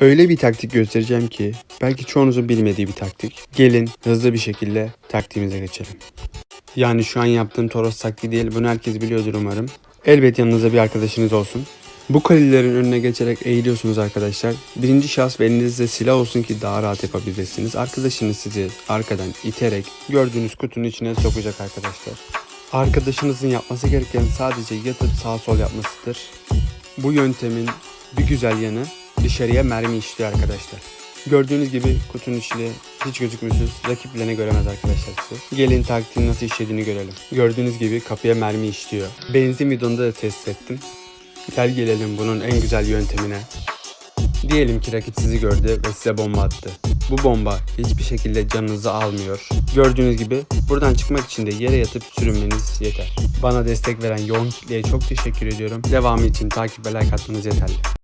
Öyle bir taktik göstereceğim ki belki çoğunuzun bilmediği bir taktik. Gelin hızlı bir şekilde taktiğimize geçelim. Yani şu an yaptığım Toros taktiği değil bunu herkes biliyordur umarım. Elbet yanınızda bir arkadaşınız olsun. Bu kalilerin önüne geçerek eğiliyorsunuz arkadaşlar. Birinci şahıs ve elinizde silah olsun ki daha rahat yapabilirsiniz. Arkadaşınız sizi arkadan iterek gördüğünüz kutunun içine sokacak arkadaşlar. Arkadaşınızın yapması gereken sadece yatıp sağ sol yapmasıdır. Bu yöntemin bir güzel yanı dışarıya mermi işliyor arkadaşlar. Gördüğünüz gibi kutunun içinde hiç gözükmüyorsunuz. Rakiplerine göremez arkadaşlar sizi. Gelin taktiğin nasıl işlediğini görelim. Gördüğünüz gibi kapıya mermi işliyor. Benzin bidonunda da test ettim. Gel gelelim bunun en güzel yöntemine. Diyelim ki rakip sizi gördü ve size bomba attı. Bu bomba hiçbir şekilde canınızı almıyor. Gördüğünüz gibi buradan çıkmak için de yere yatıp sürünmeniz yeter. Bana destek veren yoğun kitleye çok teşekkür ediyorum. Devamı için takip ve like atmanız yeterli.